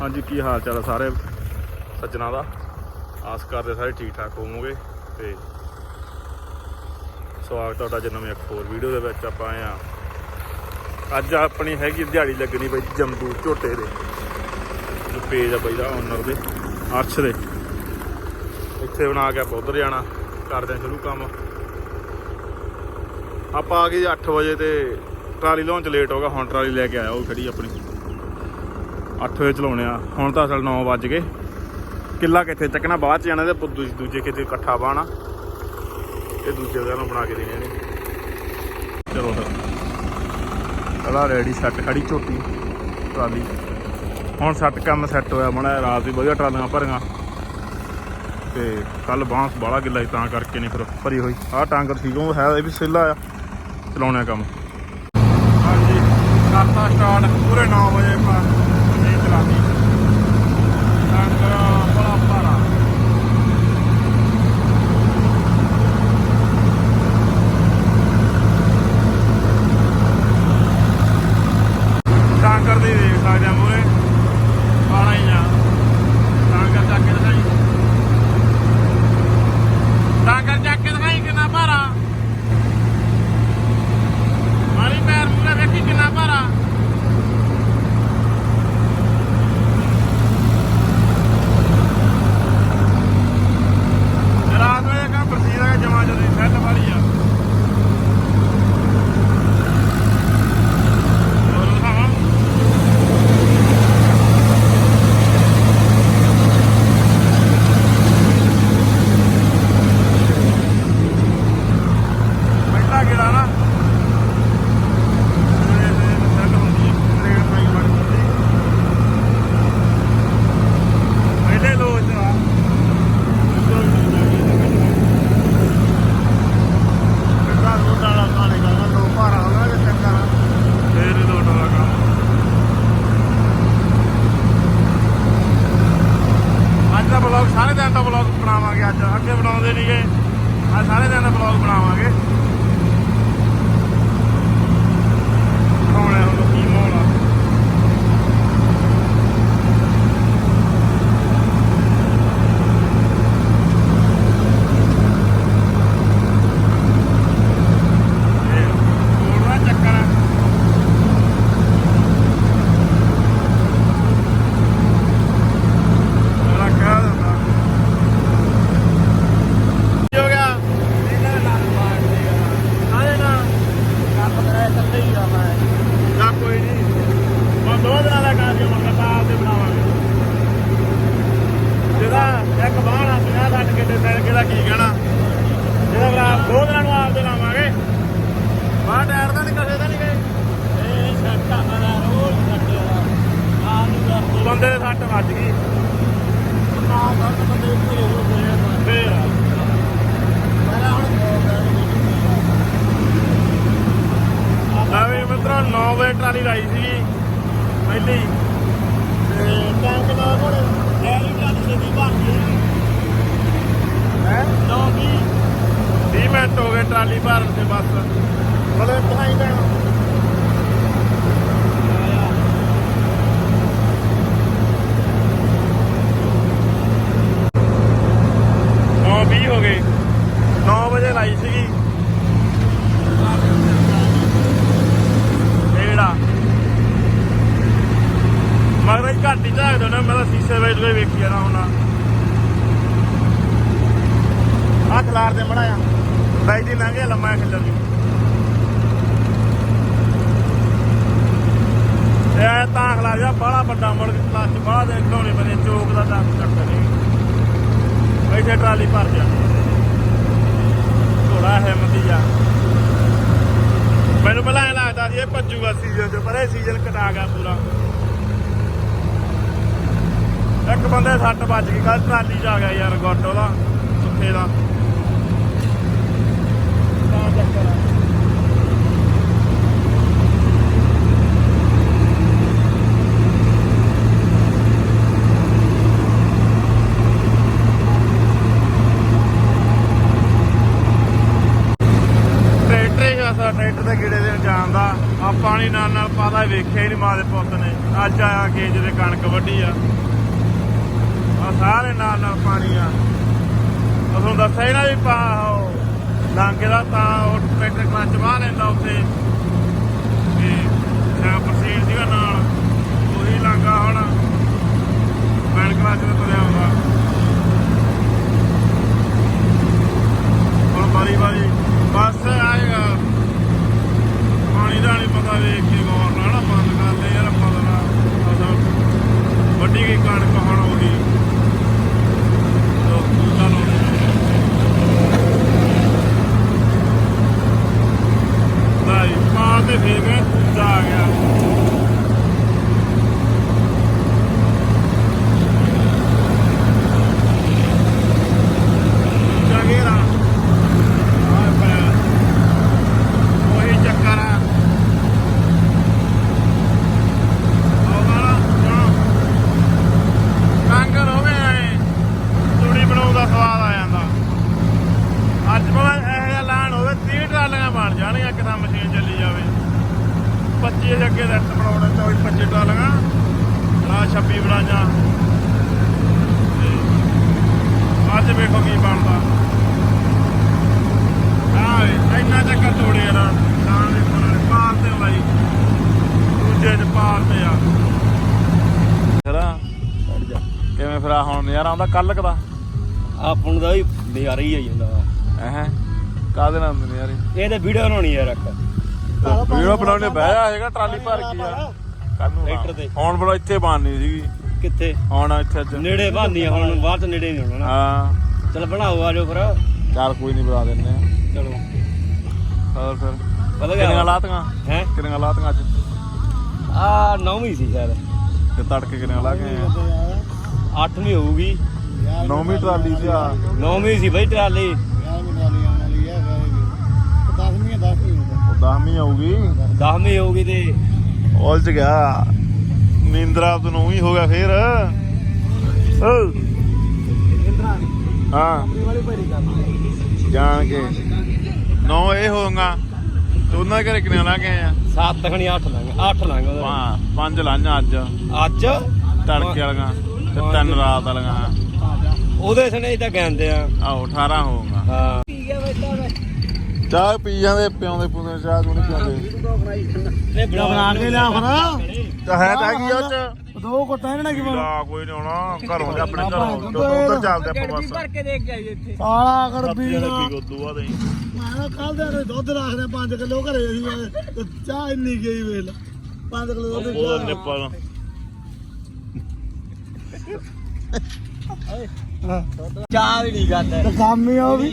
ਹਾਂਜੀ, ਕੀ ਹਾਲ ਚਾਲ ਆ ਸਾਰੇ ਸੱਜਣਾ ਦਾ? ਆਸ ਕਰਦੇ ਸਾਰੇ ਠੀਕ ਠਾਕ ਹੋਵੋਗੇ ਤੇ ਸਵਾਗਤ ਤੁਹਾਡਾ ਅੱਜ ਨਵੇਂ ਇੱਕ ਹੋਰ ਵੀਡੀਓ ਦੇ ਵਿੱਚ ਆਪਾਂ ਆਏ ਆ ਅੱਜ ਆਪਣੀ ਹੈਗੀ ਦਿਹਾੜੀ ਲੱਗਣੀ ਬਈ ਜਮਦੂਰ ਝੋਟੇ ਦੇ। ਜੋ ਪੇਜ ਆ ਬਈ ਦਾ ਓਨਰ ਦੇ, ਅਰਸ਼ ਦੇ। ਇੱਥੇ ਬਣਾ ਕੇ ਆਪਾਂ ਉਧਰ ਜਾਣਾ, ਕਰਦੇ ਆ ਸ਼ੁਰੂ ਕੰਮ। ਆਪਾਂ ਆ ਗਏ 8 ਵਜੇ ਤੇ ਟਰਾਲੀ ਲਾਉਣ ਚ ਲੇਟ ਹੋ ਗਿਆ, ਹੁਣ ਟਰਾਲੀ ਲੈ ਕੇ ਆਇਆ, ਉਹ ਖੜੀ ਆਪਣੀ। 8 ਵਜੇ ਚਲਾਉਣੇ ਆ। ਹੁਣ ਤਾਂ ਅਸਲ 9 ਵੱਜ ਗਏ। ਕਿੱਲਾ ਕਿੱਥੇ ਚੱਕਣਾ? ਬਾਅਦ ਚ ਜਾਣਾ ਤੇ ਦੂਜੇ ਕਿਤੇ ਇਕੱਠਾ ਬਾਣਾ। ਇਹ ਦੂਜੇ ਦਾ ਨੂੰ ਬਣਾ ਕੇ ਦੇਣੇ ਨੇ। ਚਲੋ ਫਿਰ। ਕਲਾ ਰੈਡੀ, ਸੈੱਟ ਖੜੀ ਝੋਟੀ, ਟਰਾਲੀ। ਹੁਣ ਸੈੱਟ ਕੰਮ ਸੈੱਟ ਹੋਇਆ ਮਣਾ ਰਾਤ ਦੀ ਵਧੀਆ ਟਰਾਲੀਆਂ ਭਰੀਆਂ। ਤੇ ਕੱਲ ਬਾਂਸ ਬਾਲਾ ਗਿੱਲਾ ਸੀ, ਤਾਂ ਕਰਕੇ ਨਹੀਂ ਫਿਰ ਭਰੀ ਹੋਈ। ਆਹ ਟਾਂਗਰ ਠੀਕ ਉਹ ਹੈ, ਇਹ ਵੀ ਸਿੱਲਾ ਆ ਚਲਾਉਣਾ ਕੰਮ। ਹਾਂਜੀ, ਕਰਤਾ ਸਟਾਰਟ ਪੂਰੇ 9 ਵਜੇ ਆਪਾਂ ਇਹ ਚਲਾਤੀ ਟਾਂਗਰ ਬੰਦੇ ਦੇ ਸੱਟ ਵੱਜ ਗਈ। ਫੇਰ? ਨਵੇਂ ਮਿੱਤਰੋ 9 ਵਜੇ ਟਰਾਲੀ ਲਾਈ ਸੀ ਪਹਿਲੀ। ਤੇ ਟਰਾਲੀ ਭਰ ਗਈ ਹੈ? 9 20 ਮਿੰਟ ਹੋ ਗਏ ਟਰਾਲੀ ਭਰਨ ਤੇ ਬਸ। ਮਤਲਬ ਦਿਖਾਈ ਦੇਣਾ ਨੌ 20 ਹੋ ਗਏ 9 ਵਜੇ ਲਾਈ ਸੀਗੀ। ਇਹੜਾ ਮਗਰ ਹੀ ਘੱਟ ਹੀ ਝਾਕਦਾ ਨਾ ਮੈਂ ਤਾਂ ਸੀਸੇ ਵਿੱਚ ਕੋਈ ਵੇਖੀ ਜਾਣਾ ਹੁਣ। ਆਹ ਖਲਾਰ ਦੇ ਮੜਾਇਆ ਬਾਈ ਦੀ ਲੰਘਿਆ ਲੰਮਾ ਖਿੱਲਰ ਦੀ ਇਹ ਤਾਂ ਖਲਾਰ ਜਾ ਬਾਹਲਾ ਵੱਡਾ ਮੁੜ ਕੇ ਕਲਾਸ ਚ ਬਾਹਲਾ ਦੇ ਖੜਾਉਣੇ ਬਣੇ ਚੋਕ ਦਾ ਤਾਂ ਚੱਕਰ ਨਹੀਂ ਇੱਥੇ ਟਰਾਲੀ ਭਰ ਜਾਂਦੀ। ਥੋੜਾ ਹਿੰਮਤੀ ਆ। ਮੈਨੂੰ ਪਹਿਲਾਂ ਐ ਲੱਗਦਾ ਸੀ ਇਹ ਭੱਜੂਗਾ ਸੀਜ਼ਨ ਚ, ਪਰ ਇਹ ਸੀਜ਼ਨ ਕਟਾ ਗਿਆ ਪੂਰਾ। ਇੱਕ ਬੰਦੇ ਸੱਟ ਵੱਜ ਗਈ ਕੱਲ ਟਰਾਲੀ ਚ ਆ ਗਿਆ ਯਾਰ ਗੁੱਟ ਦਾ ਸੁੱਖੇ ਦਾ। ਤਾਂ ਚੱਕਰ ਆ। ਟਰੈਕਟਰ ਗੇੜੇ ਦੇਣ ਜਾਣ ਦਾ। ਆ ਪਾਣੀ ਨਾਲ ਨਾਲ ਪਾਦਾ ਵੇਖਿਆ ਹੀ ਨਹੀਂ ਮਾਂ ਦੇ ਪੁੱਤ ਨੇ। ਅੱਜ ਆਇਆ ਕਿ ਜਿਹਦੇ ਕਣਕ ਵੱਢੀ ਆ। ਆ ਸਾਰੇ ਨਾਲ ਨਾਲ ਪਾਣੀ ਆ। ਉਹ ਤੁਹਾਨੂੰ ਦੱਸਿਆ ਹੀ ਨਾ ਵੀ ਪਾ ਲਾਂਗੇ ਦਾ ਤਾਂ ਉਹ ਟਰੈਕਟਰ ਕਲੱਚ ਬਾਹ ਲੈਂਦਾ ਉੱਥੇ ਤੇ ਜਾਂ ਪ੍ਰਸੀਡ ਸੀਗਾ ਨਾਲ ਉਹੀ ਲਾਂਗਾ ਹੁਣ ਬੈਂਡ ਕਲੱਚ ਤੇ ਤੁਰਿਆ ਆਉਂਦਾ ਹੁਣ ਵਾਰੀ ਵਾਰੀ ਬਸ ਆਏਗਾ ਪਾਣੀ ਦਾ ਨਹੀਂ ਪਤਾ ਵੇਖ ਕੇ ਗੌਰ ਨਾਲ ਨਾ ਬੰਦ ਕਰ ਲੈ ਯਾਰ ਆਪਾਂ ਦਾ ਅਸਾਂ ਵੱਡੀ ਗਈ ਕਣਕ ਹੁਣ ਉਹੀ ਲੋਕ ਦੂਜਾ ਲਾਉਂਦੇ ਭਾਈ ਮਾਰ ਤੇ ਫੇਰ ਗਏ ਦੂਜਾ ਆ ਗਿਆ ਦੂਜਾ ਘੇਰਾ ਆ ਪਿਆ ਉਹੀ ਚੱਕਰ ਆ ਕਾਂਗਰ ਹੋਵੇ ਐ ਤੂੜੀ ਬਣਾਉਣ ਦਾ ਸਵਾਦ ਆ ਜਾਂਦਾ ਅੱਜ ਭਾਵੇਂ ਇਹੋ ਜਿਹਾ ਲਾਣ ਹੋਵੇ 30 ਟਰਾਲੀਆਂ ਬਣ ਜਾਣਗੀਆਂ ਕਿਤਾ ਮਸ਼ੀਨ ਚੱਲੀ ਜਾਵੇ 25 ਦੇ ਅੱਗੇ ਰੈਸਟ ਬਣਾਉਣਾ 24 25 ਟਰਾਲੀਆਂ ਆ 26 ਬਣਾਈਆਂ ਤੇ ਅੱਜ ਵੇਖੋ ਕੀ ਬਣਦਾ ਆਏ ਇੰਨਾ ਚੱਕਰ ਤੋੜੇ ਨਾ ਤਾਂ ਦੇ ਪਾਰ ਤੇ ਲਾਈ ਦੂਜੇ ਚ ਪਾਰ ਤੇ ਆ ਫਿਰ ਕਿਵੇਂ ਫਿਰ ਆਹ ਹੁਣ ਨਜ਼ਾਰਾ ਆਉਂਦਾ ਕੱਲ ਕਦਾ ਆਪਾਂ ਨੂੰ ਤਾਂ ਵੀ ਨਜ਼ਾਰਾ ਹੀ ਆ ਜਾਂਦਾ ਐਹ ਕਾਦੇ ਨਾਲ ਨਜ਼ਾਰੇ? ਇਹ ਤੇ ਵੀਡੀਓ ਬਣਾਉਣੀ ਯਾਰ ਇੱਕ ਵੀਡੀਓ ਬਣਾਉਣੇ ਬਹਿ ਜਾ ਹੈਗਾ ਟਰਾਲੀ ਭਰ ਕੇ ਆ ਕੱਲ ਨੂੰ ਟਰੈਕਟਰ ਤੇ। ਹੁਣ ਬੜਾ ਇੱਥੇ ਬਣਨੀ ਸੀਗੀ। ਕਿੱਥੇ? ਹੁਣ ਇੱਥੇ ਅੱਜ। ਨੇੜੇ ਬਾਂਦੀ ਹੁਣ ਤੋਂ ਨੇੜੇ ਨਹੀਂ ਹੋਣਾ ਹਾਂ। ਚਲ ਬਣਾਓ ਆ ਜਾਓ ਫਿਰ। ਚੱਲ ਕੋਈ ਨਹੀਂ ਬਣਾ ਦਿੰਦੇ ਆ ਚਲੋ। ਹੋਰ ਫਿਰ? ਪਤਾ ਕਿੰਨੀਆਂ ਲਾਤੀਆਂ? ਹੈ? ਕਿੰਨੀਆਂ ਲਾਤੀਆਂ ਅੱਜ? ਆ ਨੌਵੀਂ ਸੀ ਸ਼ਾਇਦ। ਤੇ ਤੜਕੇ ਕਿੰਨੀਆਂ ਲਾ ਗਏ ਆ? ਅੱਠਵੀਂ ਹੋਊਗੀ। ਨੌਵੀਂ ਟਰਾਲੀ ਸੀ ਆ। ਨੌਵੀਂ ਸੀ ਬਈ ਟਰਾਲੀ। ਉਹ 10ਵੀਂ ਆਊਗੀ। ਦਸਵੀਂ ਹੋਊਗੀ ਤੇ। ਉਲਝ ਗਿਆ। ਨੀਂਦਰਾ ਤੋਂ ਨੂੰ ਹੀ ਹੋ ਗਿਆ ਫੇਰ। ਹਾਂ। ਜਾਣ ਕੇ। ਨੌ ਇਹ ਹੋਊਗਾ। ਤੇ ਉਹਨਾਂ ਦੇ ਘਰੇ ਕਿੰਨੇ ਲਾ ਗਏ ਆ ਸੱਤ ਖਣੀ ਅੱਠ ਲੰਘ ਅੱਠ ਲੰਘ ਉਹਦੇ। ਪਾ ਪੰਜ ਲਾਈਆਂ ਅੱਜ। ਅੱਜ? ਤੜਕੇ ਵਾਲੀਆਂ। ਤੇ ਤਿੰਨ ਰਾਤ ਵਾਲੀਆਂ। ਉਹਦੇ ਸਣੇ ਤਾਂ ਕਹਿੰਦੇ ਆ। ਆਹੋ 18 ਹੋਊਗਾ। ਹਾਂ। ਚਾਹ ਪੀ ਜਾਂਦੇ ਪਿਆਉਂਦੇ ਪੁੰਦੇ ਚਾਹ ਤੂੰ ਨਹੀਂ ਪਿਆਉਂਦੇ ਇਹ ਬਣਾ ਕੇ ਲਿਆ ਤਾਂ ਹੈ ਤਾਂ ਕੀ ਉਹ ਚ। ਦੋ ਕੋਟਾਂ ਇਹਨਾਂ ਕੀ ਲਾ ਕੋਈ ਨਹੀਂ ਆਉਣਾ। ਘਰੋਂ ਦੇ ਆਪਣੇ ਘਰੋਂ। ਉਧਰ ਚੱਲਦੇ ਆਪਾਂ ਬਸ। ਕੇ ਦੇਖ ਆਈ ਇੱਥੇ। ਕਾਲਾ ਕਰ ਪੀ ਕੋ ਦੁਆ ਦੇ। ਮੈਂ ਕੱਲ ਦੇ ਦੁੱਧ ਰੱਖਦੇ 5 ਕਿਲੋ ਘਰੇ ਅਸੀਂ ਤੇ ਚਾਹ ਇੰਨੀ ਗਈ ਵੇਖ ਲਾ। 5 ਕਿਲੋ ਦੁੱਧ ਦੀ ਉਹਦਾ ਚਾਹ। ਨਿੱਪਲ ਹਾਂ। ਚਾਹ ਵੀ ਨਹੀਂ ਕਰਦਾ ਤੇ ਕੰਮ ਹੀ ਆ ਉਹ ਵੀ।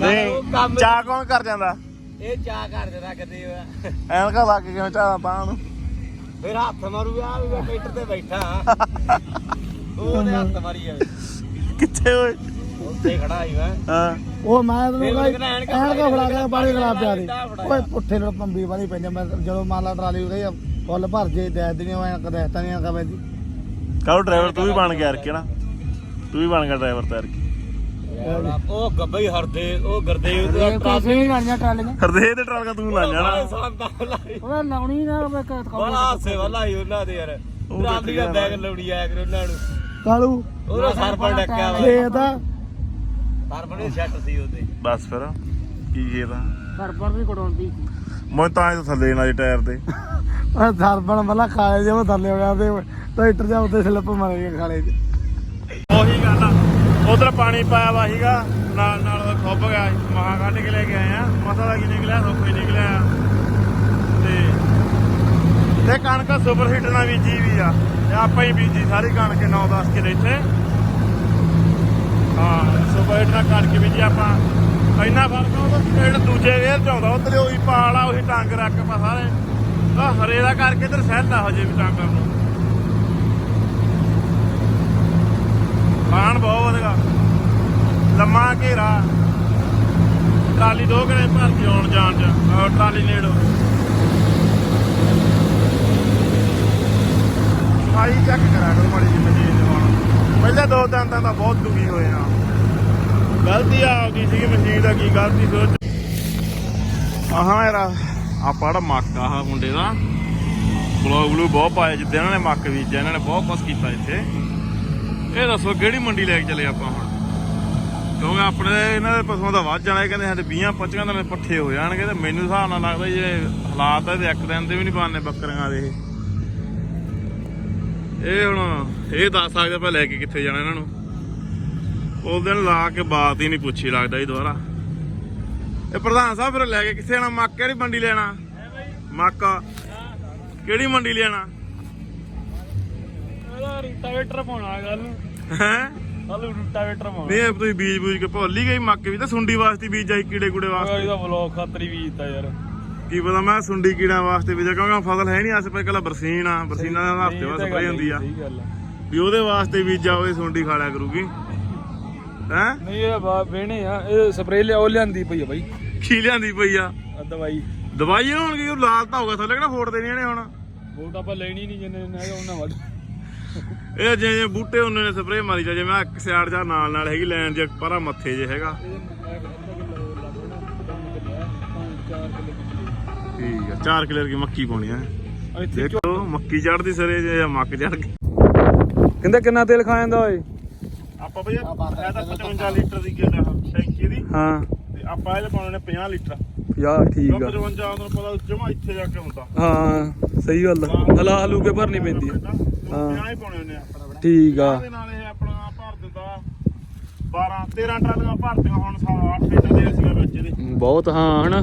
ਨਹੀਂ ਕੰਮ- ਚਾਹ ਕੌਣ ਕਰ ਜਾਂਦਾ? ਇਹ ਚਾਹ ਕਰਦੇ ਰੱਖਦੇ ਆ ਐਨਕਾ ਲਾ ਕੇ ਕਿਵੇਂ ਚਾਹ ਤਾਂ ਨੂੰ? ਫਿਰ ਹੱਥ ਮਾਰੂਗਾ ਆ ਵੀ ਮੈਂ ਟਰੈਕਟਰ ਤੇ ਬੈਠਾ। ਉਹਨੇ ਹੱਥ ਮਾਰੀ ਜਾਵੇ ਕਿੱਥੇ ਓਏ? ਉੱਥੇ ਖੜਾ ਹੀ ਮੈਂ। ਹਾਂ। ਉਹ ਮੈਂ ਤੈਨੂੰ ਫਿਰ ਕਹਾਂ ਉਹਨੇ ਐਨਕਾਂ ਐਨਕਾ ਫੜਾ ਕੇ ਬਾਰੇ ਖਰਾਬ ਪਿਆ ਦੇ ਐਨਕਾਂ ਫੜਾਇਆ। ਓਏ ਪੁੱਠੇ ਨਾਲ ਪੰਬੀ ਵਾਲੀ ਪੈਂਦੇ ਮੈਂ ਜਦੋਂ ਮੰਨ ਲਾ ਟਰਾਲੀ ਉਹਦੇ ਫੁੱਲ ਭਰ ਜੇ ਦੇ ਮੈਂ ਕਦੇ ਹੱਥਾਂ ਨਹੀਂ ਪੈਂਦੀ। ਕਾਹੋ ਡਰਾਈਵਰ ਤੂੰ ਵੀ ਬਣ ਗਿਆ ਯਾਰ ਨਾ ਤੂੰ ਵੀ ਬਣ ਗਿਆ ਡਰਾਈਵਰ ਤਾਂ ਯਾਰ ਉਹ ਗੱਬੇ ਹੀ ਹਰਦੇ ਉਹ ਗਰਦੇਵ ਦਾ ਪੈਸੇ ਨਹੀਂ ਲਾਣੀਆਂ ਟਰਾਲੀਆਂ। ਹਰਦੇ ਦੇ ਟਰਾਲ ਤੂੰ ਲਾ ਜਾਣਾ ਉਹਦਾ ਲਾਉਣੀ ਨਾ ਮੈਂ ਬੜਾ ਹਾਸੇ ਵਾਲਾ ਹੀ ਉਹਨਾਂ ਦੇ ਯਾਰ। ਟਰਾਲੀ ਦਾ ਬੈਗ ਲਾਉਣੀ ਆਇਆ ਕਰ ਉਹਨਾਂ ਨੂੰ। ਕਾਲੂ। ਉਹਦਾ ਸਰ ਪਰ ਡੱਕਿਆ ਵਾ। ਖੇਤ ਦਾ ਸਰ ਬਣੇ ਛੱਟ ਸੀ ਉਹਦੇ। ਬਸ ਫਿਰ ਕੀ ਖੇਦਾ ਸਰਪਣ ਵੀ ਕਢਾਉਂਦੀ ਮੈਂ ਤਾਂ ਇਹ ਥੱਲੇ ਨਾ ਜੇ ਟਾਇਰ ਤੇ। ਉਹ ਸਰਪਣ ਮਲਾ ਖਾਲੇ ਜੇ ਉਹ ਥੱਲੇ ਹੋ ਗਿਆ ਤੇ ਟਰੈਕਟਰ ਜਾ ਉੱਤੇ ਸਲਿੱਪ ਮਾਰ ਗਿਆ ਖਾਲੇ 'ਚ। ਉਹੀ ਗੱਲ ਆ। ਉਧਰ ਪਾਣੀ ਪਾਇਆ ਵਾ ਸੀਗਾ, ਨਾਲ ਨਾਲ ਉਹ ਖੁੱਬ ਗਿਆ ਮਹਾ ਕੱਢ ਕੇ ਲੈ ਕੇ ਆਏ ਆ। ਮਸਾ ਦਾ ਕੀ ਨਿਕਲਿਆ, ਸੁੱਕ ਨਿਕਲਿਆ ਤੇ ਤੇ ਕਣਕ ਸੁਪਰ ਹੀਟਰ ਨਾਲ ਬੀਜੀ ਵੀ ਆ। ਤੇ ਆਪਾਂ ਹੀ ਬੀਜੀ ਸਾਰੀ ਕਣਕ 9-10 ਕਿਲੇ ਇੱਥੇ। ਹਾਂ, ਸੁਪਰ ਹੀਟਰ ਨਾਲ ਕਣਕ ਬੀਜੀ ਆਪਾਂ। ਇੰਨਾ ਫ਼ਰਕ ਆ ਉਹ ਪੇੜ ਦੂਜੇ ਵੇਰ ਚ ਆਉਂਦਾ ਉਧਰ ਉਹੀ ਪਾਲ ਆ ਉਹੀ ਟੰਗ ਰੱਖ ਪਾ ਸਾਰੇ। ਆ ਹਰੇ ਦਾ ਕਰਕੇ ਇਧਰ ਸੈੱਲ ਆ ਹਜੇ ਵੀ ਟਾਂਗਰ ਨੂੰ। ਖਾਣ ਬਹੁਤ ਵਧਗਾ। ਲੰਮਾ ਘੇਰਾ। ਟਰਾਲੀ ਦੋ ਘਰੇ ਭਰ ਕੇ ਆਉਣ ਜਾਣ ਚ। ਟਰਾਲੀ ਨੇੜੋ। ਆਈ ਚੈੱਕ ਕਰਾ ਕਰੋ ਮਾੜੀ ਜਿਹੀ ਮਸ਼ੀਨ ਹੁਣ ਪਹਿਲੇ ਦੋ ਦਿਨ ਤਾਂ ਬਹੁਤ ਦੁਖੀ ਹੋਏ ਆ। ਗਲਤੀ ਆ ਆਪਦੀ ਸੀਗੀ ਮਸ਼ੀਨ ਦਾ, ਕੀ ਗਲਤੀ ਸੋਚ ਆਹਾਂ ਯਾਰ ਆਪਾਂ ਜਿਹੜਾ ਮੱਕ ਆਹ ਮੁੰਡੇ ਦਾ। ਬਲੌਗ ਬਲੂ ਬਹੁਤ ਪਾਇਆ ਜਿੱਦਾਂ ਇਹਨਾਂ ਨੇ ਮੱਕ ਬੀਜਿਆ ਇਹਨਾਂ ਨੇ ਬਹੁਤ ਕੁਛ ਕੀਤਾ ਇੱਥੇ। ਇਹ ਦੱਸੋ, ਕਿਹੜੀ ਮੰਡੀ ਲੈ ਕੇ ਚਲੇ ਆਪਾਂ ਹੁਣ? ਕਿਉਂਕਿ ਆਪਣੇ ਇਹਨਾਂ ਦੇ ਪਸ਼ੂਆਂ ਦਾ ਵੱਧ ਜਾਣਾ, ਇਹ ਕਹਿੰਦੇ ਸਾਡੇ 20 25 ਦਿਨ ਪੱਠੇ ਹੋ ਜਾਣਗੇ ਤੇ ਮੈਨੂੰ ਹਿਸਾਬ ਨਾਲ ਲੱਗਦਾ ਜੇ ਹਾਲਾਤ ਇਹਦੇ ਇੱਕ ਦਿਨ ਦੇ ਵੀ ਨਹੀਂ ਬਣਨੇ ਬੱਕਰੀਆਂ ਦੇ ਇਹ। ਹੁਣ, ਇਹ ਦੱਸ ਸਕਦੇ ਆਪਾਂ ਲੈ ਕੇ ਕਿੱਥੇ ਜਾਣਾ ਇਹਨਾਂ ਨੂੰ। ਉਸ ਦਿਨ ਲਾ ਕੇ ਬਾਤ ਹੀ ਨਹੀਂ ਪੁੱਛੀ ਲੱਗਦਾ ਜੀ ਦੁਬਾਰਾ। ਇਹ ਪ੍ਰਧਾਨ ਸਾਹਿਬ ਫਿਰ ਲੈ ਕੇ ਕਿੱਥੇ ਜਾਣਾ? ਮੱਕ ਕਿਹੜੀ ਮੰਡੀ ਲੈਣਾ? ਮੱਕ। ਕਿਹੜੀ ਮੰਡੀ ਲੈਣਾ? ਇਹਦਾ ਰੂਟਾਵੇਟਰ ਪਾਉਣਾ ਗੱਲ ਨੂੰ। ਹੈ? ਕੱਲ ਰੂਟਾਵੇਟਰ ਪਾਉਣਾ। ਨਹੀਂ ਇਹ ਤੁਸੀਂ ਬੀਜ ਬੂਜ ਕੇ ਭੁੱਲ ਹੀ ਗਈ ਮੱਕ ਵੀ ਤਾਂ ਸੁੰਡੀ ਵਾਸਤੇ ਬੀਜ ਆਈ ਕੀੜੇ ਕੂੜੇ ਵਾਸਤੇ। ਇਹਦਾ ਬਲੌਗ ਖਾਤਰੀ ਵੀ ਦਿੱਤਾ ਯਾਰ। ਕੀ ਪਤਾ ਮੈਂ ਸੁੰਡੀ ਕੀੜਿਆਂ ਵਾਸਤੇ ਬੀਜਿਆ ਕਿਉਂਕਿ ਫਸਲ ਹੈ ਨਹੀਂ ਆਸੇ ਪਾਸੇ ਕੱਲਾ ਬਰਸੀਨ ਆ। ਬਰਸੀਨਾਂ ਦਾ ਹਫ਼ਤੇ ਬਾਅਦ ਸਪਰੇਅ ਹੁੰਦੀ ਆ। ਸਹੀ ਗੱਲ ਆ। ਵੀ ਉਹਦੇ ਵਾਸਤੇ ਬੀਜਾ ਹੋਵੇ ਸੁੰਡੀ ਖਾ ਲਿਆ ਕਰੂਗੀ। ਹੈ? ਨਹੀਂ ਇਹ ਬਾ ਵੇਣੇ ਆ। ਇਹ ਸਪਰੇਅ ਲਿਆ ਉਹ ਲਿਆਂਦੀ ਪਈ ਆ ਬਾਈ। ਕੀ ਲਿਆਂਦੀ ਪਈ ਆ? ਆ ਦਵਾਈ। ਉਹ ਲਾਲ ਤਾਂ ਹੋਗਾ ਥੱਲੇ ਕਿਹੜਾ ਫੋੜ ਦੇਣੀ ਇਹਨੇ ਹੁਣ। ਵੋਟ ਆਪਾਂ ਲੈਣੀ ਨਹੀਂ ਜਿੰਨੇ ਨੇ ਉਹਨਾਂ ਵੱਧ ਇਹ ਜੇ ਜੇ ਬੂਟੇ ਉਹਨੇ ਨੇ ਸਪਰੇਅ ਮਾਰੀ ਜਾ ਜਿਵੇਂ ਇੱਕ ਸਿਆੜ ਜਾ ਨਾਲ ਨਾਲ ਹੈਗੀ ਲੈਣ ਜੇ ਪਰਾ ਮੱਥੇ ਜੇ ਹੈਗਾ। ਠੀਕ ਆ 4 ਕਿਲੋ ਦੀ ਮੱਕੀ ਪਾਉਣੀ ਆ। ਇੱਥੇ ਦੇਖੋ ਮੱਕੀ ਚੜਦੀ ਸਰੇ ਜੇ ਜਾਂ ਮੱਕ ਚੜ ਗਈ। ਕਹਿੰਦਾ ਕਿੰਨਾ ਤੇਲ ਖਾ ਜਾਂਦਾ ਓਏ? ਆਪਾਂ ਬਈ ਇਹ ਤਾਂ 55 ਲੀਟਰ ਦੀ ਗਿੱਲ ਆ ਟੈਂਕੀ ਦੀ। ਹਾਂ। ਤੇ ਆਪਾਂ ਇਹਦੇ ਪਾਉਣੇ ਨੇ 50 ਲੀਟਰ। ਯਾਰ ਠੀਕ ਕਿਉਂ ਆ 55 ਤੁਹਾਨੂੰ ਪਤਾ ਜਮਾ ਇੱਥੇ ਜਾ ਕੇ ਹੁੰਦਾ। ਹਾਂ ਸਹੀ ਗੱਲ ਆ। ਹਲਾ ਹਲੂ ਕੇ ਭਰਨੀ ਪੈਂਦੀ ਆ। ਹਾਂ। 50 ਹੀ ਪਾਉਣੇ ਹੁੰਦੇ ਆ ਠੀਕ ਆ। ਇਹਦੇ ਨਾਲ ਇਹ ਆਪਣਾ ਭਰ ਦਿੰਦਾ 12 13 ਟਰਾਲੀਆਂ ਭਰਤੀਆਂ ਹੁਣ 8 ਲੀਟਰ ਦੇ ਸੀਗਾ ਵਿੱਚ ਇਹਦੇ। ਬਹੁਤ ਹਾਂ ਹਨਾ।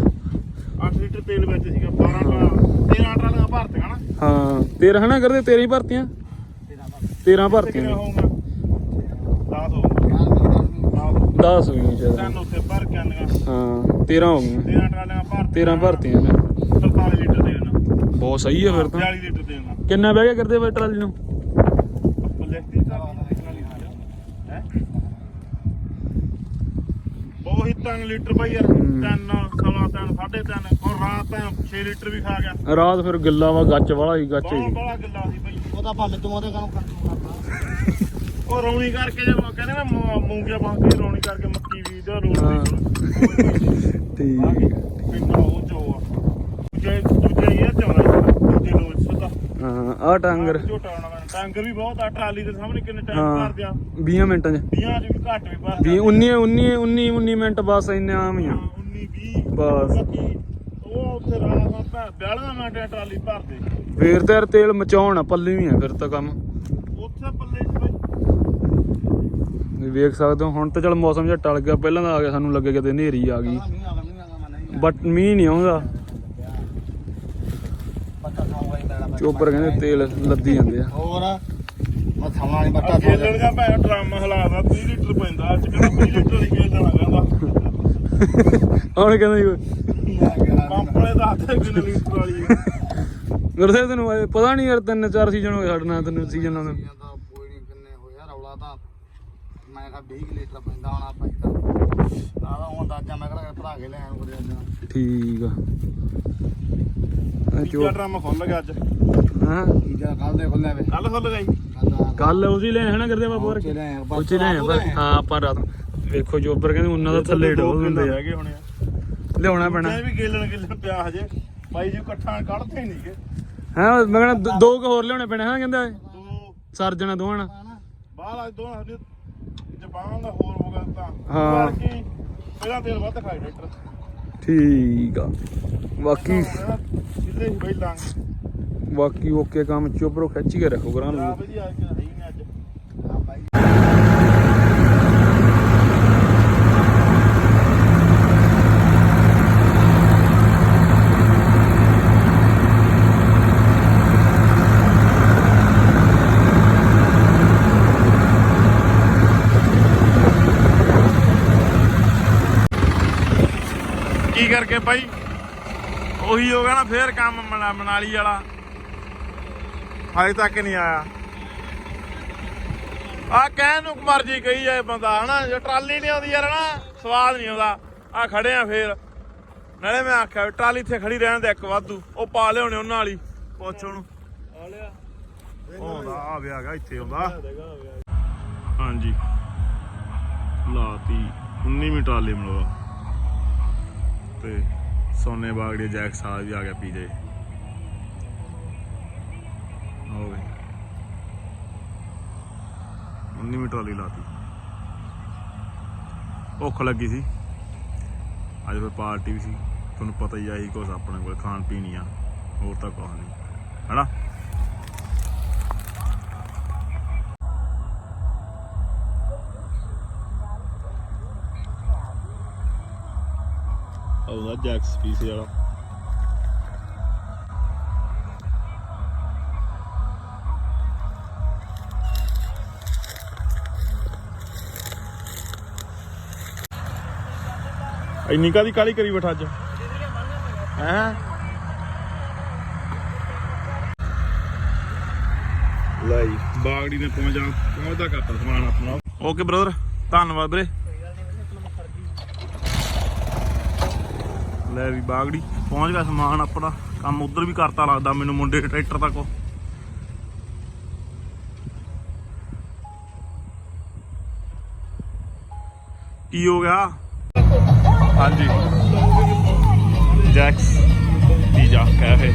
8 ਲੀਟਰ ਤੇਲ ਵਿੱਚ ਸੀਗਾ 12 ਟਰਾ- 13 ਟਰਾਲੀਆਂ ਭਰਤੀਆਂ ਨਾ ਹਾਂ ਤੇਰਾ ਹਨਾ ਕਰਦੇ ਤੇਰੀ ਭਰਤੀਆਂ? 13 ਭਰਤੀਆਂ ਕਿੰਨਾ ਨੇ ਹੋਊਗਾ 10 ਹੋਊਗਾ 10 ਹੋਈਆਂ ਉੱਥੇ ਭਰ ਕੇ ਆਂਦੀਆਂ ਹਾਂ 13 ਹੋ ਗਈਆਂ। 13 ਟਰਾਲੀਆਂ ਭਰਤੀਆਂ 13 ਭਰਤੀਆਂ ਨੇ। 47 ਲੀਟਰ ਦੇ ਦੇਣਾ ਬਹੁਤ ਸਹੀ ਆ ਫਿਰ ਤਾਂ। 40 ਲੀਟਰ ਦੇ ਦੇਣਾ ਕਿੰਨਾ ਬਹਿ ਗਿਆ ਕਰਦੇ ਵੇ ਟਰਾਲੀ ਨੂੰ? ਲੈਤੀ ਹੈ ਬਹੁਤ ਹੀ ਤਿੰਨ ਲੀਟਰ ਭਾਈ ਯਾਰ ਤਿੰਨ ਸਵਾ ਤਿੰਨ ਸਾਢੇ ਤਿੰਨ ਔਰ ਰਾਤ ਤਾਂ 6 ਲੀਟਰ ਵੀ ਖਾ ਗਿਆ। ਰਾਤ ਫਿਰ ਗਿੱਲਾ ਵਾ ਗੱਚ ਵਾਲਾ ਹੀ ਗੱਚ ਬਹੁਤ ਹੀ ਬੜਾ ਗਿੱਲਾ ਸੀ ਭਾਈ ਉਹਦਾ ਭੰਨ ਤੂੰ ਉਹਦੇ ਕੰਮ ਕਰ ਉਹ ਰੌਣੀ ਕਰਕੇ ਜੇ ਕਹਿੰਦੇ ਨਾ ਮੂੰਗੀਆਂ ਪਾ ਕੇ ਰੌਣੀ ਕਰਕੇ ਮੱਕੀ ਵੀ ਤੇ ਰੋਣ। ਦੀ ਠੀਕ ਪਿੰਡਾ ਉਹ ਚੋ ਆ ਦੂਜੇ ਦੂਜੇ ਇਹ ਚੋਣਾ ਦੂਜੇ ਲੋਚ ਸਦਾ ਹਾਂ ਆ ਟਾਂਗਰ। ਝੋਟਾ ਆਉਣਾ ਮੈਂ ਟਾਂਗਰ ਵੀ ਬਹੁਤ ਆ ਟਰਾਲੀ ਦੇ ਸਾਹਮਣੇ ਕਿੰਨੇ ਟਾਈਮ ਹਾਂ ਭਰ ਦਿਆ। 20 ਮਿੰਟਾਂ ਚ। 20 ਚ ਵੀ ਘੱਟ ਵੀ ਭਰ ਵੀ 19 19 19 19 ਮਿੰਟ ਬਸ ਇੰਨੇ ਆਮ ਹੀ ਆ। 19 20 ਬਸ। ਬਾਕੀ ਉਹ ਉੱਥੇ ਰਾਤ 42 ਮਿੰਟ ਟਰਾਲੀ ਭਰਦੇ ਫੇਰ ਤੇ ਯਾਰ ਤੇਲ ਮਚਾਉਣ ਪੱਲੇ ਵੀ ਆ ਫਿਰ ਤਾਂ ਕੰਮ। ਉੱਥੇ ਪੱਲੇ ਚ ਵੀ ਵੇਖ ਸਕਦੇ ਹੋ ਹੁਣ ਤਾਂ ਚਲ ਮੌਸਮ ਜਿਹਾ ਟਲ ਗਿਆ। ਪਹਿਲਾਂ ਤਾਂ ਆ ਗਿਆ ਸਾਨੂੰ ਲੱਗੇ ਕਿਤੇ ਹਨੇਰੀ ਆ ਗਈ। ਬਟ ਮੀਂਹ ਨਹੀਂ ਆਉਂਦਾ ਬੱਤਾ ਖਾਊਗਾ ਹੀ ਪੈਣਾ ਚੋਬਰ ਕਹਿੰਦੇ ਤੇਲ ਲੱਦੀ ਜਾਂਦੇ ਆ। ਹੋਰ ਮੈਂ ਥਾਵਾਂ ਵਾਲੀ ਬੱਤਾ ਅੱਗੇ ਲੜਗਾ ਭੈਣ ਡਰਮ ਹਲਾਦਾ 30 ਲੀਟਰ ਪੈਂਦਾ ਅੱਜ ਕਹਿੰਦਾ 30 ਲੀਟਰ ਹੀ ਗੇਲ ਦੇਣਾ ਕਹਿੰਦਾ। ਹੁਣ ਕਹਿੰਦਾ ਜੀ ਪੰਪ ਵਾਲੇ ਦੱਸਦੇ ਕਿੰਨੇ ਲੀਟਰ ਵਾਲੀ ਹੈ ਗੁਰਸੇਵ ਤੈਨੂੰ ਪਤਾ ਨਹੀਂ ਯਾਰ ਤਿੰਨ ਚਾਰ ਸੀਜ਼ਨ ਹੋ ਗਏ ਸਾਡੇ ਨਾਲ ਤੈਨੂੰ ਸੀਜ਼ਨ ਆਉਂਦੇ ਨੂੰ। ਤਾਂ ਕੋਈ ਨਹੀਂ ਕਿੰਨੇ ਹੋਇਆ ਰੌਲਾ ਤਾਂ ਮੈਂ ਕਿਹਾ 20 ਲੀਟਰ ਪੈਂਦਾ ਹੋਣਾ ਭਾਈ ਤਾਂ ਨਾ ਤਾਂ ਹੁਣ ਅੰਦਾਜ਼ਾ ਮੈਂ ਕਿਹੜਾ ਭਰਾ ਕੇ ਲੈ ਆਇਆ ਉਹਦੇ ਅੱਜ ਠੀਕ ਆ। ਤੀਜਾ ਡਰਮ ਖੁੱਲ ਗਿਆ ਅੱਜ। ਹਾਂ। ਤੀਜਾ ਕੱਲ ਦੇ ਖੁੱਲਿਆ ਵੇ ਕੱਲ ਖੁੱਲ ਗਈ। ਕੱਲ ਉਹਦੀ ਲੈ ਹਨਾ ਕਰਦੇ ਬਾਬਾ ਆਏ, ਉੱਚੇ ਲੈ ਹਾਂ ਆਪਾਂ ਰਾਤ। ਵੇਖੋ ਜੋਬਰ ਕਹਿੰਦੇ ਉਹਨਾਂ ਦਾ ਥੱਲੇ ਡੋਲ ਦਿੰਦੇ ਆ। ਹੈਗੇ ਹੋਣੇ ਲਿਆਉਣਾ ਪੈਣਾ। ਇਹ ਵੀ ਗੇਲਣ ਗੇਲਣ ਪਿਆ ਹਜੇ। ਬਾਈ ਜੀ ਇਕੱਠਾ ਕੱਢਦੇ ਨਹੀਂਗੇ ਹਾਂ ਮੈਂ ਕਹਿੰਦਾ ਦੋ- ਕੁ ਹੋਰ ਲਿਆਉਣੇ ਪੈਣੇ ਹਾਂ ਕਹਿੰਦਾ ਦੋ। ਸਰਜਣਾ ਦੋਵਾਂ ਨਾਲ। ਬਾਹਰ ਅੱਜ ਦੋ ਹਜੇ ਜ਼ਬਾਨ ਦਾ ਹੋਰ ਹੋ ਗਿਆ ਤਾਂ। ਹਾਂ। ਪਹਿਲਾਂ ਤੇਲ ਵੱਧ ਖਾਈ ਡਾਕਟਰ ਠੀਕ ਆ। ਬਾਕੀ ਸਿੱਧੇ ਹੀ ਬਈ ਲਾਂਗ ਬਾਕੀ ਓਕੇ ਕੰਮ ਚੋਬਰੋ ਖਿੱਚ ਕੇ ਰੱਖੋ ਗਰਾਂ ਨੂੰ ਵਧੀਆ ਅੱਜ ਹੈ ਹੀ ਨੇ ਅੱਜ ਹਾਂ ਭਾਈ ਕੀ ਕਰਕੇ ਭਾਈ ਉਹੀ ਹੋ ਗਿਆ ਨਾ ਫੇਰ ਕੰਮ ਮਨਾ- ਮਨਾਲੀ ਵਾਲਾ। ਹਜੇ ਤੱਕ ਨਹੀਂ ਆਇਆ। ਆ ਕਹਿਣ ਨੂੰ ਮਰਜ਼ੀ ਕਹੀ ਜਾਏ ਬੰਦਾ ਹਨਾ? ਜੇ ਟਰਾਲੀ ਨਹੀਂ ਆਉਂਦੀ ਯਾਰ ਹਨਾ? ਸਵਾਦ ਨਹੀਂ ਆਉਂਦਾ। ਆ ਖੜੇ ਆ ਫੇਰ। ਨਾਲੇ ਮੈਂ ਆਖਿਆ ਟਰਾਲੀ ਇੱਥੇ ਖੜੀ ਰਹਿਣ ਦੇ ਇੱਕ ਵਾਧੂ। ਉਹ ਪਾ ਲਿਆਉਣੇ ਉਹਨਾਂ ਵਾਲੀ। ਪੁੱਛ ਉਹਨੂੰ ਆ ਲਿਆ। ਆਉਂਦਾ ਆ ਵਿਆਹ ਗਾ ਇੱਥੇ ਆਉਂਦਾ। ਹਾਂਜੀ। ਲਾਤੀ। 19ਵੀਂ ਟਰਾਲੀ ਮਿਲਵਾ ਤੇ ਸੋਨੇ ਬਾਗੜੀ ਜੈਕ ਸਾਹਿਬ ਵੀ ਆ ਗਿਆ ਪੀਜੇ ਹੋ ਗਈ 19 ਮੀਟਰ ਵਾਲੀ ਲਾਤੀ। ਭੁੱਖ ਲੱਗੀ ਸੀ। ਅੱਜ ਫਿਰ ਪਾਰਟੀ ਵੀ ਸੀ। ਤੁਹਾਨੂੰ ਪਤਾ ਹੀ ਆਹੀ ਕੁਛ ਆਪਣੇ ਕੋਲ ਖਾਣ ਪੀਣ ਆ। ਹੋਰ ਤਾਂ ਕੁਛ ਨਹੀਂ। ਹੈਨਾ? ਆਉਂਦਾ ਜੈਕਸ ਪੀਸ ਵਾਲਾ ਇੰਨੀ ਕਾਦੀ ਕਾਲੀ ਕਰੀ ਬੈਠਾ ਅੱਜ? ਹੈਂ? ਲੈ ਜੀ, ਬਾਗੜੀ ਨੇ ਪਹੁੰਚਾ, ਪਹੁੰਚਦਾ ਕਰਤਾ ਸਮਾਨ ਆਪਣਾ। ਓਕੇ ਬ੍ਰਦਰ ਧੰਨਵਾਦ ਵੀਰੇ। ਲੈ ਵੀ ਬਾਗੜੀ ਪਹੁੰਚ ਗਿਆ ਸਮਾਨ ਆਪਣਾ ਕੰਮ ਉਧਰ ਵੀ ਕਰਤਾ ਲੱਗਦਾ ਮੈਨੂੰ ਮੁੰਡੇ ਟਰੈਕਟਰ ਤੱਕ ਕੀ ਹੋ ਗਿਆ? ਹਾਂਜੀ। ਜੈਕਸ ਪੀਜ਼ਾ ਕੈਫੇ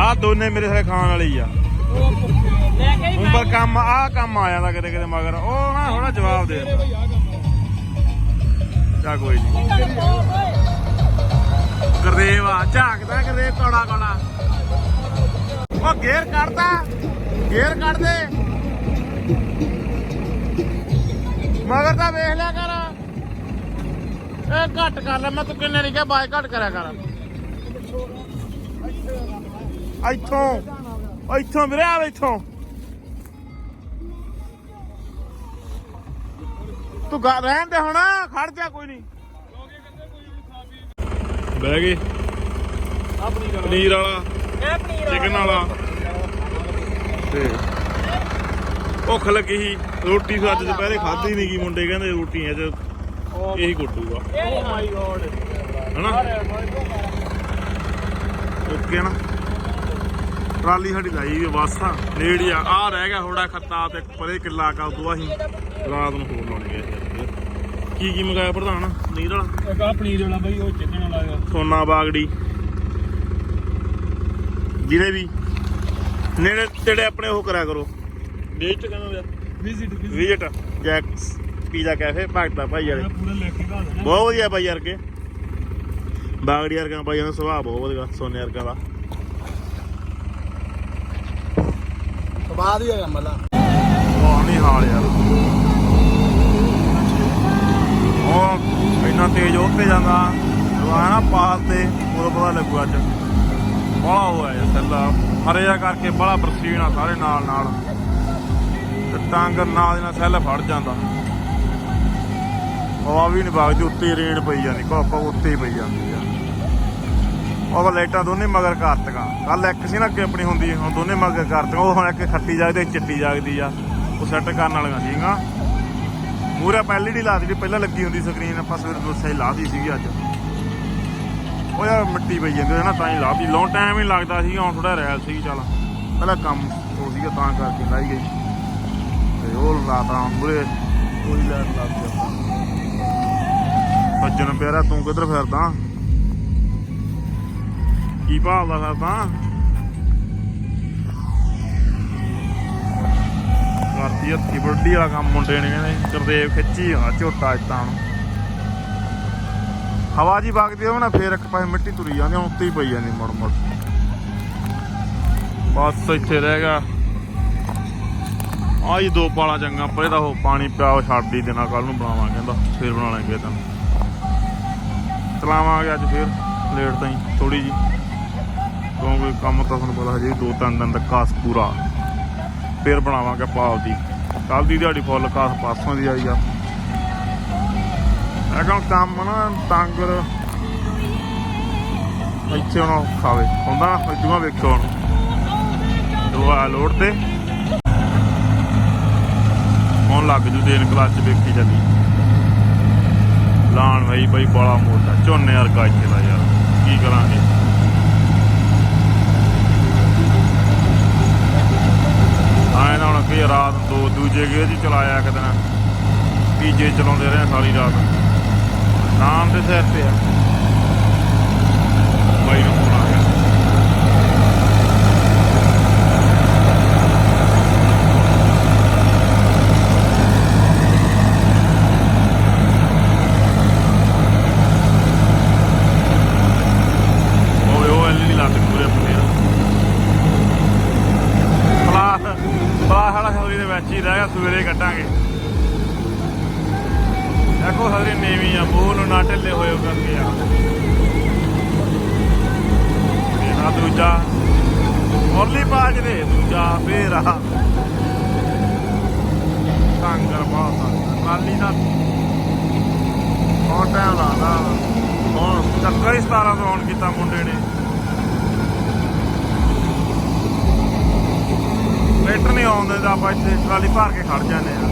ਆ ਦੋਨੇ ਮੇਰੇ ਸਾਰੇ ਖਾਣ ਵਾਲੇ ਆ। ਹੁਣ ਪਰ ਕੰਮ ਆ ਕੰਮ ਆ ਜਾਂਦਾ ਕਿਤੇ ਕਿਤੇ ਮਗਰ। ਉਹ ਨਾ ਥੋੜਾ ਜਵਾਬ ਦੇ। ਚਾ ਕੋਈ ਨਹੀਂ ਗਰਦੇਵ ਆ, ਝਾਕਦਾ ਗਰੇਵ ਕੋੜਾ ਕੋੜਾ। ਉਹ ਗੇਰ ਕੱਢਦਾ ਗੇਰ ਕੱਢ ਦੇ ਮਗਰ ਤਾਂ ਵੇਖ ਲਿਆ ਕਰ। ਇਹ ਘੱਟ ਕਰ ਲੈ, ਮੈਂ ਤੂੰ ਕਿੰਨੇ ਨਹੀਂ ਕਿਹਾ ਬਾਏ ਘੱਟ ਕਰਿਆ ਕਰ। ਇੱਥੋਂ ਇੱਥੋਂ ਵੀਰੇ, ਆ ਇੱਥੋਂ। ਤੂੰ ਗਾ ਰਹਿਣ ਦੇ ਹੁਣ ਖੜ ਜਾ ਕੋਈ ਨਹੀਂ। ਬਹਿ ਗਏ ਪਨੀਰ ਵਾਲਾ। ਚਿਕਨ ਵਾਲਾ। ਤੇ ਭੁੱਖ ਲੱਗੀ ਸੀ। ਰੋਟੀ ਤਾਂ ਅੱਜ ਦੁਪਹਿਰੇ ਖਾਧੀ ਨਹੀਂ ਗਈ ਮੁੰਡੇ ਕਹਿੰਦੇ ਰੋਟੀ ਅੱਜ ਇਹੀ ਕੁੱਟੂਗਾ। ਓ ਮਾਈ ਗੋਡ ਹਨਾ? ਓਕੇ ਨਾ। ਟਰਾਲੀ ਸਾਡੀ ਲਾਈ ਵੀ ਬਸ ਆ ਨੇੜੀ ਆ। ਆ ਰਹਿ ਗਿਆ ਥੋੜਾ ਖੱਤਾ ਤੇ ਪਰੇ ਕਿੱਲਾ ਕਾ ਉਦੋਂ ਅਸੀਂ ਰਾਤ ਨੂੰ ਹੋਰ ਲਾਉਣੀ ਹੈ ਕੀ ਕੀ ਮੰਗਾਇਆ ਪ੍ਰਧਾਨ? ਨੀਰ ਵਾਲਾ? ਇੱਕ ਆ ਪਨੀਰ ਵਾਲਾ ਬਈ ਉਹ ਚਿਕਨ ਵਾਲਾ ਹੈਗਾ ਸੋਨਾ ਬਾਗੜੀ। ਜਿਹਨੇ ਵੀ ਨੇੜੇ ਤੇੜੇ ਆਪਣੇ ਉਹ ਕਰਿਆ ਕਰੋ। ਵਿਜ਼ਿਟ ਕਹਿੰਦਾ visit visit Jack's pizza cafe Bhagta Bhai ਵਾਲੇ। ਪੂਰਾ ਲੈ ਕੇ ਘਾ ਦੇਣਾ ਬਹੁਤ ਵਧੀਆ ਬਾਈ ਯਾਰ ਕੇ ਬਾਗੜੀ ਵਰਗਾ ਬਾਈ ਦਾ ਸੁਭਾਅ ਬਹੁਤ ਵਧੀਆ ਸੋਨੇ ਵਰਗਾ ਦਾ। ਸਵਾਦ ਹੀ ਹੈਗਾ ਮੱਲਾ। ਉਹ ਨਹੀਂ ਹਾਲ ਯਾਰ। ਉਹ ਇੰਨਾ ਤੇਜ਼ ਉੱਤੇ ਜਾਂਦਾ ਰਵਾਨਾ ਪਾਸ ਤੇ, ਉਦੋਂ ਪਤਾ ਲੱਗੂ ਅੱਜ। ਬੜਾ ਹੋਇਆ ਯਾਰ ਸੱਲਾ ਹਰਿਆ ਕਰਕੇ ਬੜਾ ਬਰਸੀਨ ਆ ਸਾਰੇ ਨਾਲ ਨਾਲ। ਤੇ ਟਾਂਗਰ ਨਾਲ ਦੇ ਨਾਲ ਸੈੱਲ ਫੜ ਜਾਂਦਾ। ਹਵਾ ਵੀ ਨਹੀਂ ਵਗਦੀ, ਉੱਤੇ ਹੀ ਪਈ ਜਾਂਦੀ ਕੋਪਾ ਉੱਤੇ ਪਈ ਜਾਂਦੀ ਆ। ਉਹ ਲਾਈਟਾਂ ਦੋਨੇ ਮਗਰ ਕਰਤੀਆਂ। ਕੱਲ ਇੱਕ ਸੀ ਨਾ ਅੱਗੇ ਆਪਣੀ ਹੁੰਦੀ, ਹੁਣ ਦੋਨੇ ਮਗਰ ਕਰਤੀਆਂ। ਉਹ ਹੁਣ ਇੱਕ ਖੱਟੀ ਜਾਗਦੀ ਇੱਕ ਚਿੱਟੀ ਜਾਗਦੀ ਆ। ਉਹ ਸੈੱਟ ਕਰਨ ਵਾਲੀਆਂ ਸੀਗਾ ਮੂਰੇ ਪਹਿਲੀ ਡੀ ਲਾਤੀ ਜਿਹੜੀ ਪਹਿਲਾਂ ਲੱਗੀ ਹੁੰਦੀ ਸਕਰੀਨ ਆਪਾਂ ਸਵੇਰ ਦੋਸੇ ਹੀ ਲਾਤੀ ਸੀਗੀ ਅੱਜ। ਉਹ ਯਾਰ ਮਿੱਟੀ ਪਈ ਜਾਂਦੀ ਹੈ ਨਾ ਤਾਂ ਹੀ ਲਾਤੀ ਲੌਂਗ ਟਾਈਮ ਹੀ ਲੱਗਦਾ ਸੀਗਾ ਹੁਣ ਥੋੜਾ ਰੈਲ ਸੀਗੀ ਚੱਲ। ਪਹਿਲਾਂ ਕੰਮ ਹੋ ਸੀਗਾ ਤਾਂ ਕਰਕੇ ਲਾਈ ਗਈ। ਤੇ ਉਹ ਲਾਤਾ ਮੂਰੇ ਕੋਈ ਲੈਟ ਲੱਗ ਗਿਆ। ਸੱਜਣ ਪਿਆਰਾ ਤੂੰ ਕਿੱਧਰ ਫਿਰਦਾ? ਕੀ ਭਾਲਦਾ ਫਿਰਦਾ? ਕਰਦੀ ਹੱਥੀ ਵੱਡੀ ਵਾਲਾ ਕੰਮ ਮੁੰਡੇ ਨੇ ਕਹਿੰਦੇ, ਗੁਰਦੇਵ ਖਿੱਚੀ ਆ, ਝੋਟਾ ਇਤਾਂ ਨੂੰ ਹਵਾ ਜੀ ਵਗਦੀ ਹੋਵੇ ਨਾ, ਫੇਰ ਇੱਕ ਪਾਸੇ ਮਿੱਟੀ ਤੁਰੀ ਜਾਂਦੀ ਹੁਣ ਉੱਤੇ ਹੀ ਪਈ ਜਾਂਦੀ ਮੁੜ ਮੁੜ। ਬਸ ਇੱਥੇ ਰਹਿ ਗਿਆ। ਆਹ ਜੀ ਦੋ ਪਾਲਾ ਚੰਗਾ, ਪਰੇ ਦਾ ਉਹ ਪਾਣੀ ਪਿਆ ਛੱਡ ਹੀ ਦੇਣਾ ਕੱਲ ਨੂੰ ਬਣਾਵਾਂ ਕਹਿੰਦਾ ਫੇਰ ਬਣਾ ਲਾਂਗੇ ਤਾਂ ਚਲਾਵਾਂਗੇ ਅੱਜ ਫੇਰ, ਲੇਟ ਤਾਈਂ ਥੋੜੀ ਜੀ ਕਿਉਂਕਿ ਕੰਮ ਤਾਂ ਤੁਹਾਨੂੰ ਪਤਾ ਹਜੇ ਦੋ ਤਿੰਨ ਦਿਨ ਦਾ ਕਾਸ ਪੂਰਾ। ਫਿਰ ਬਣਾਵਾਂਗੇ ਪਾਲਦੀ ਕੱਲ ਦੀ ਦਿਹਾੜੀ ਫੁੱਲ ਕਾਸ ਪਾਸੋਂ ਦੀ ਆਈ ਆ। ਇਹ ਕੰਮ ਕੰਮ ਨਾ, ਟਾਂਗਰ ਇੱਥੇ ਹੁਣ ਖਾਵੇ। ਹੁੰਦਾ ਇਦੂਆ ਵੇਖੋ ਹੁਣ। ਦੁਆ ਲੋੜ ਤੇ। ਹੁਣ ਲੱਗ ਜੂ ਦੇਣ ਕਲਾਸ ਚ ਵੇਖੀ ਚੱਲੀ ਲਾਣ ਵਈ ਬਈ ਬੜਾ ਮੋਟਾ। ਝੋਨੇ ਵਰਗਾ ਇੱਥੇ ਦਾ ਯਾਰ। ਕੀ ਕਰਾਂਗੇ? ਐਂ ਤਾਂ ਹੁਣ ਕਿ ਰਾਤ ਦੋ ਦੂਜੇ ਗੇਅਰ 'ਚ ਚਲਾਇਆ ਇੱਕ ਦਿਨ। ਤੀਜੇ ਚਲਾਉਂਦੇ ਰਹੇ ਸਾਰੀ ਰਾਤ। ਨਾਮ ਦੇ ਸਿਰ ਤੇ ਆ। ਬਾਈ ਨੂੰ ਦੇ ਸਵੇਰੇ ਕੱਢਾਂਗੇ। ਦੇਖੋ ਹਰੀ ਨੀਵੀਂ ਆ, ਮੂੰਹ ਨੂੰ ਨਾ ਢਿੱਲੇ ਹੋਏ ਕਰਕੇ ਆ। ਆ ਦੂਜਾ ਔਰਲੀ ਪਾਜ ਦੇ, ਦੂਜਾ ਫੇਰ ਆ। ਟਾਂਗਰ ਬਹੁਤ ਆ ਦਾ ਬਹੁਤ ਟਾਈਮ ਲਾਦਾ ਹੁਣ ਚੱਕਰ ਹੀ 17 ਤੋਂ ਆਉਣ ਕੀਤਾ ਮੁੰਡੇ ਨੇ। ਟਰੈਕਟਰ ਨਹੀਂ ਆਉਂਦੇ ਤਾਂ ਆਪਾਂ ਇੱਥੇ ਟਰਾਲੀ ਭਰ ਕੇ ਖੜ ਜਾਂਦੇ ਆ